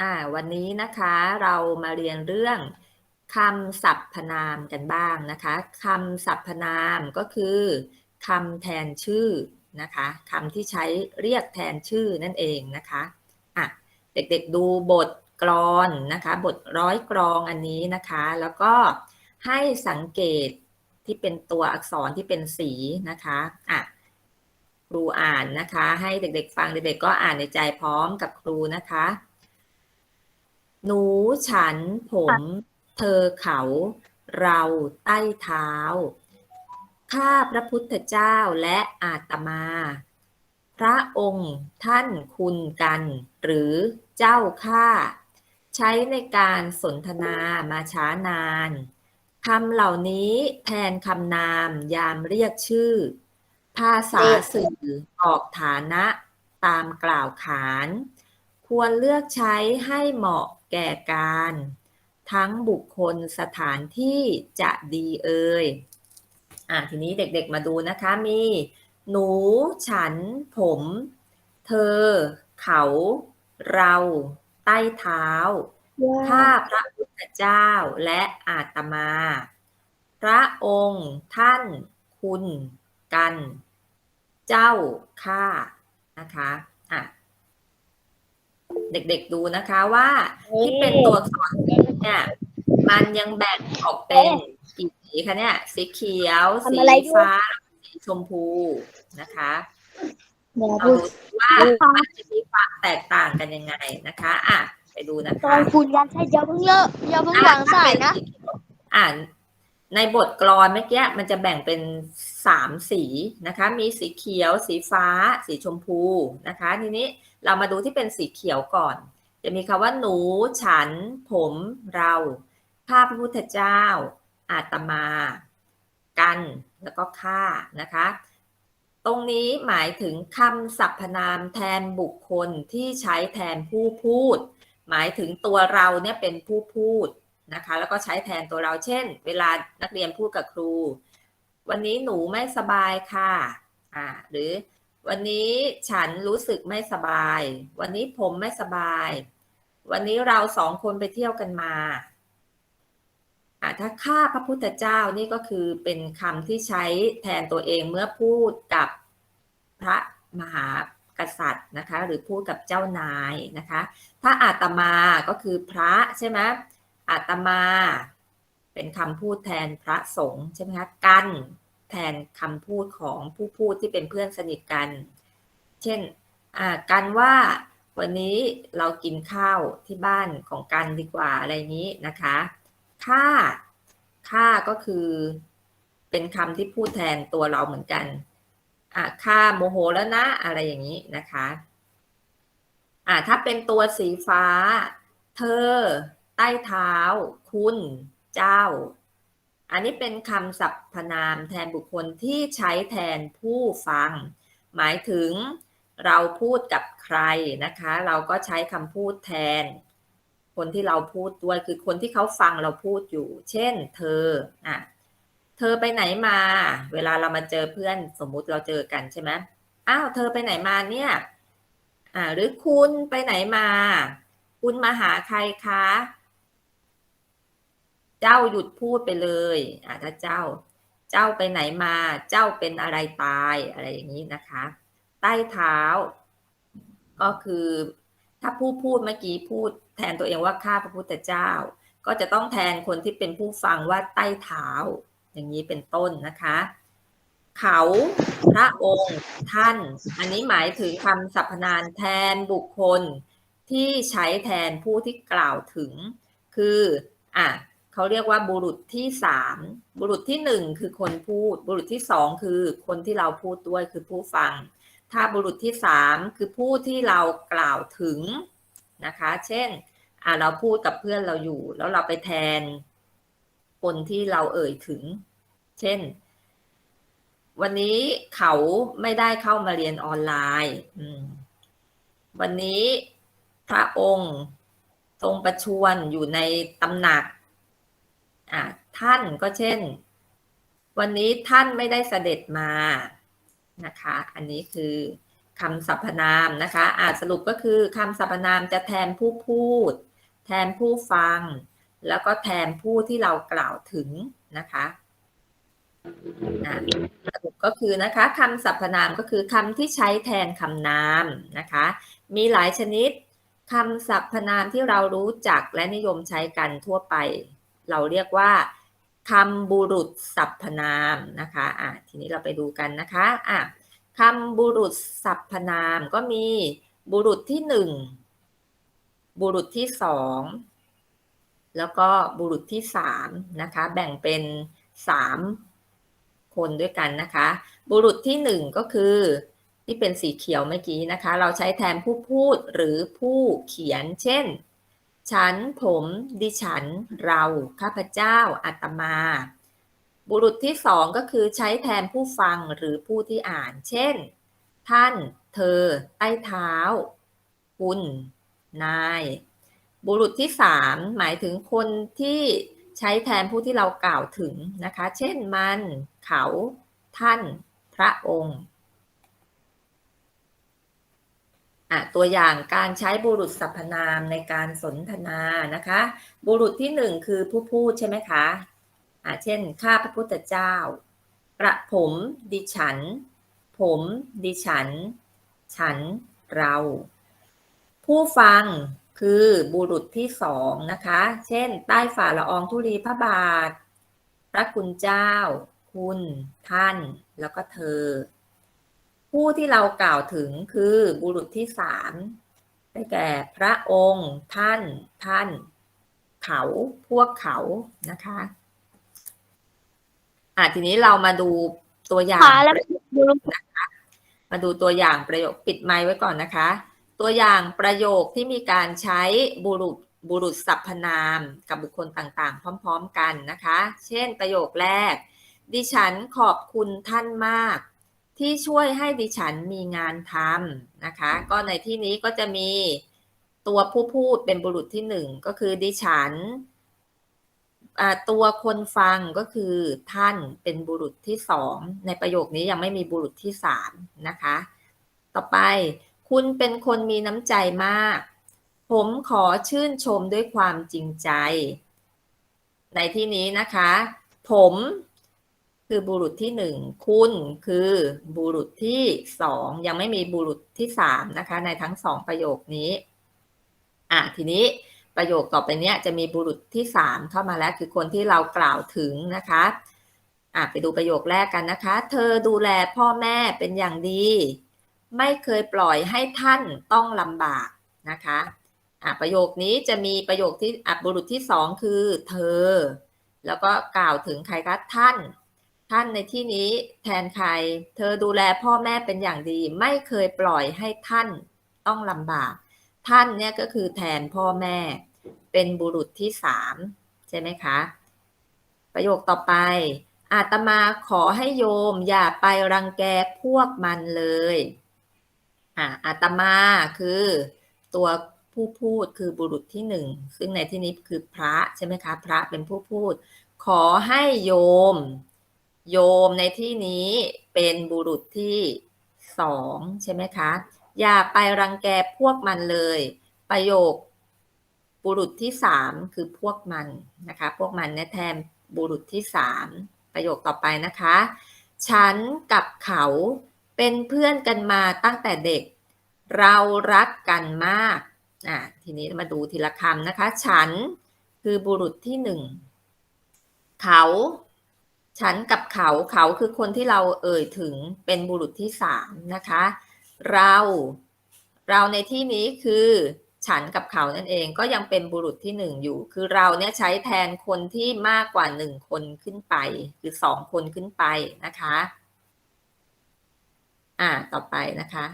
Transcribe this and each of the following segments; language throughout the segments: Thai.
อ่าวันนี้นะคะเรามาเรียนเรื่องคำสรรพนามกันบ้างนะคะคำสรรพนามก็คือคำแทนชื่อนะคะคำที่ใช้เรียกแทนชื่อนั่นเองนะคะอะเด็กๆดูบทกลอนนะคะ บทร้อยกรองอันนี้นะคะ แล้วก็ให้สังเกตที่เป็นตัวอักษรที่เป็นสีนะคะอะครูอ่านนะคะ ให้เด็กๆฟังเด็กๆก็อ่านในใจพร้อมกับครูนะคะ หนูฉันผม เธอเขาเราใต้เท้า ข้าพระพุทธเจ้าและอาตมา พระองค์ท่านคุณกัน หรือเจ้าข้าใช้ในการสนทนามาช้านานคำเหล่านี้แทนคำนามยามเรียกชื่อ ภาษาสื่อออกฐานะตามกล่าวขาน ควรเลือกใช้ให้เหมาะ แก่การ ทั้งบุคคลสถานที่จะดีเอ่ยอะทีนี้เด็กๆมาดูนะคะมี หนู ฉัน ผม เธอ เขา เรา ใต้เท้า ข้าพระพุทธเจ้าและอาตมา พระองค์ ท่าน คุณ กัน เจ้า ข้า นะคะ อะ เด็กๆดูนะคะว่าที่เป็นตัวอักษรเนี่ยมันยังแบ่งออกเป็นกี่สีคะเนี่ย สีเขียว สีทำอะไรด้วยฟ้า สีชมพูนะคะเดี๋ยวเราพูดดูว่ามันจะมีความแตกต่างกันยังไงนะคะ อะ ไปดูนะตอคะนคุณยันใช่อย่าเพิ่งเลิกอย่าเพิ่งวางสายนะ อ่าน ในบทกลอนเมื่อกี้มันจะแบ่งเป็นสามสีนะคะ มีสีเขียว สีฟ้า สีชมพูนะคะ ทีนี้เรามาดูที่เป็นสีเขียวก่อน จะมีคำว่าหนู ฉัน ผม เราข้าพระพุทธเจ้า อาตมา กัน แล้วก็ข้านะคะ ตรงนี้หมายถึงคำสรรพนามแทนบุคคลที่ใช้แทนผู้พูด หมายถึงตัวเราเนี่ยเป็นผู้พูด นะคะ แล้วก็ใช้แทนตัวเราเช่น เวลานักเรียนพูดกับครู วันนี้หนูไม่สบายค่ะอ่าหรือวันนี้ฉันรู้สึกไม่สบาย วันนี้ผมไม่สบาย วันนี้เราสองคนไปเที่ยวกันมาอ่าถ้าข้าพระพุทธเจ้านี่ก็คือเป็นคำที่ใช้แทนตัวเองเมื่อพูดกับพระมหากษัตริย์นะคะ หรือพูดกับเจ้านายนะคะ ถ้าอาตมาก็คือพระใช่ไหม อาตมา เป็นคำพูดแทนพระสงฆ์ใช่ไหมคะกันแทนคำพูดของผู้พูดที่เป็นเพื่อนสนิทกัน เช่นอ่ากันว่าวันนี้เรากินข้าวที่บ้านของกันดีกว่าอะไรนี้นะคะค่าค่าก็คือเป็นคำที่พูดแทนตัวเราเหมือนกันอ่าค่าโมโหแล้วนะอะไรอย่างนี้นะคะอ่าถ้าเป็นตัวสีฟ้า เธอ ใต้เท้า คุณ เจ้า อันนี้เป็นคำสรรพนามแทนบุคคลที่ใช้แทนผู้ฟัง หมายถึงเราพูดกับใครนะคะ เราก็ใช้คำพูดแทน คนที่เราพูดด้วยคือคนที่เขาฟังเราพูดอยู่ เช่น เธออะเธอไปไหนมา เวลาเรามาเจอเพื่อนสมมุติเราเจอกันใช่ไหมอ้าวเธอไปไหนมาเนี่ยอ่าหรือคุณไปไหนมา คุณมาหาใครคะ จ้าหยุดพูดไปเลยอ่าถ้าเจ้า เจ้าไปไหนมา เจ้าเป็นอะไรตายอะไรอย่างนี้นะคะ ใต้เท้า ก็คือถ้าผู้พูดเมื่อกี้พูดแทนตัวเองว่าข้าพระพุทธเจ้า ก็จะต้องแทนคนที่เป็นผู้ฟังว่าใต้เท้า อย่างนี้เป็นต้นนะคะ เขาพระองค์ท่าน อันนี้หมายถึงคำสรรพนามแทนบุคคลที่ใช้แทนผู้ที่กล่าวถึง คืออะ เขาเรียกว่าบุรุษที่สามบุรุษที่หนึ่งคือคนพูด บุรุษที่สองคือคนที่เราพูดด้วยคือผู้ฟัง ถ้าบุรุษที่สามคือผู้ที่เรากล่าวถึงนะคะ เช่นเราพูดกับเพื่อนเราอยู่ แล้วเราไปแทน คนที่เราเอ่ยถึง เช่น วันนี้เขาไม่ได้เข้ามาเรียนออนไลน์วันนี้พระองค์ทรงประชวรอยู่ในตำหนัก อ่าท่านก็เช่น วันนี้ท่านไม่ได้เสด็จมานะคะ อันนี้คือคำสรรพนามนะคะอ่าสรุปก็คือคำสรรพนามจะแทนผู้พูด แทนผู้ฟัง แล้วก็แทนผู้ที่เรากล่าวถึงนะคะสรุปก็คือนะคะคำสรรพนามก็คือคำที่ใช้แทนคำนามนะคะ มีหลายชนิดคำสรรพนามที่เรารู้จักและนิยมใช้กันทั่วไป เราเรียกว่าคำบุรุษสรรพนามนะคะอะทีนี้เราไปดูกันนะคะอะคำบุรุษสรรพนามก็มีบุรุษที่หนึ่งบุรุษที่สองแล้วก็บุรุษที่สามนะคะ แบ่งเป็นสามคนด้วยกันนะคะ บุรุษที่หนึ่งก็คือที่เป็นสีเขียวเมื่อกี้นะคะ เราใช้แทนผู้พูดหรือผู้เขียน เช่น ฉัน ผม ดิฉัน เรา ข้าพเจ้า อาตมา บุรุษที่สองก็คือใช้แทนผู้ฟังหรือผู้ที่อ่าน เช่น ท่าน เธอ ใต้เท้า คุณ นาย บุรุษที่สามหมายถึงคนที่ใช้แทนผู้ที่เรากล่าวถึงนะคะ เช่นมัน เขา ท่าน พระองค์ อะตัวอย่างการใช้บุรุษสรรพนามในการสนทนานะคะ บุรุษที่หนึ่งคือผู้พูดใช่ไหมคะอะเช่น ข้าพระพุทธเจ้ากระผมดิฉัน ผมดิฉัน ฉันเรา ผู้ฟังคือบุรุษที่สองนะคะ เช่น ใต้ฝ่าละอองธุลีพระบาท พระคุณเจ้า คุณ ท่าน แล้วก็เธอ ผู้ที่เรากล่าวถึงคือบุรุษที่สามได้แก่พระองค์ ท่าน ท่าน เขาพวกเขานะคะอะทีนี้เรามาดูตัวอย่างขาแล้วบุรุษมาดูตัวอย่างประโยคปิดไมค์ไว้ก่อนนะคะ ตัวอย่างประโยคที่มีการใช้บุรุษบุรุษสรรพนามกับบุคคลต่างๆ พร้อม ๆ กันนะคะ เช่นประโยคแรก ดิฉันขอบคุณท่านมาก ที่ช่วยให้ดิฉันมีงานทำนะคะ ก็ในที่นี้ก็จะมีตัวผู้พูดเป็นบุรุษที่หนึ่งก็คือดิฉันตัวคนฟังก็คือท่านเป็นบุรุษที่สองในประโยคนี้ยังไม่มีบุรุษที่สามนะคะ ต่อไปคุณเป็นคนมีน้ำใจมาก ผมขอชื่นชมด้วยความจริงใจ ในที่นี้นะคะ ผม คือบุรุษที่หนึ่งคุณคือบุรุษที่สองยังไม่มีบุรุษที่สามนะคะ ในทั้งสองประโยคนี้ อะทีนี้ประโยคต่อไปเนี้ยจะมีบุรุษที่สามเข้ามาแล้ว คือคนที่เรากล่าวถึงนะคะอะไปดูประโยคแรกกันนะคะ เธอดูแลพ่อแม่เป็นอย่างดี ไม่เคยปล่อยให้ท่านต้องลำบากนะคะอะประโยคนี้จะมีประโยคที่อะบุรุษที่สองคือ เธอ แล้วก็กล่าวถึงใครคะท่าน ท่านในที่นี้แทนใคร เธอดูแลพ่อแม่เป็นอย่างดี ไม่เคยปล่อยให้ท่านต้องลำบาก ท่านเนี่ยก็คือแทนพ่อแม่ เป็นบุรุษที่สามใช่ไหมคะ ประโยคต่อไป อาตมาขอให้โยมอย่าไปรังแกพวกมันเลยอ่าอาตมาคือตัวผู้พูดคือบุรุษที่หนึ่ง ซึ่งในที่นี้คือพระใช่ไหมคะ พระเป็นผู้พูด ขอให้โยม โยมในที่นี้เป็นบุรุษที่สองใช่ไหมคะ อย่าไปรังแกพวกมันเลย ประโยคบุรุษที่สามคือพวกมันนะคะ พวกมันเนี่ยแทนบุรุษที่สามประโยคต่อไปนะคะ ฉันกับเขาเป็นเพื่อนกันมาตั้งแต่เด็ก เรารักกันมากอะทีนี้มาดูทีละคำนะคะ ฉันคือบุรุษที่หนึ่ง เขา ฉันกับเขาเขาคือคนที่เราเอ่ยถึงเป็นบุรุษที่สามนะคะ เรา เราในที่นี้คือฉันกับเขานั่นเองก็ยังเป็นบุรุษที่หนึ่งอยู่ คือเราเนี่ยใช้แทนคนที่มากกว่าหนึ่งคนขึ้นไป คือสองคนขึ้นไปนะคะ อ่าต่อไปนะคะ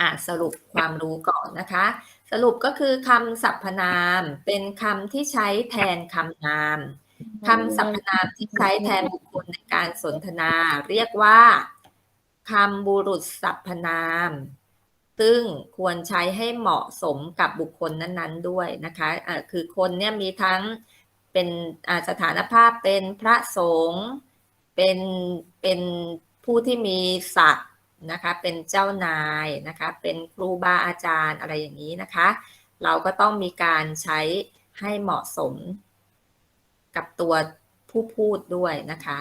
อ่าสรุปความรู้ก่อนนะคะ สรุปก็คือคำสรรพนามเป็นคำที่ใช้แทนคำนาม คำสรรพนามที่ใช้แทนบุคคลในการสนทนา เรียกว่าคำบุรุษสรรพนาม ซึ่งควรใช้ให้เหมาะสมกับบุคคลนั้นๆด้วยนะคะะคือคนเนี่ยมีทั้งเป็นสถานภาพเป็นพระสงฆ์เป็นเป็นผู้ที่มีศักดิ์นะคะ เป็นเจ้านายนะคะ เป็นครูบาอาจารย์อะไรอย่างนี้นะคะ เราก็ต้องมีการใช้ให้เหมาะสม กับตัวผู้พูดด้วยนะคะ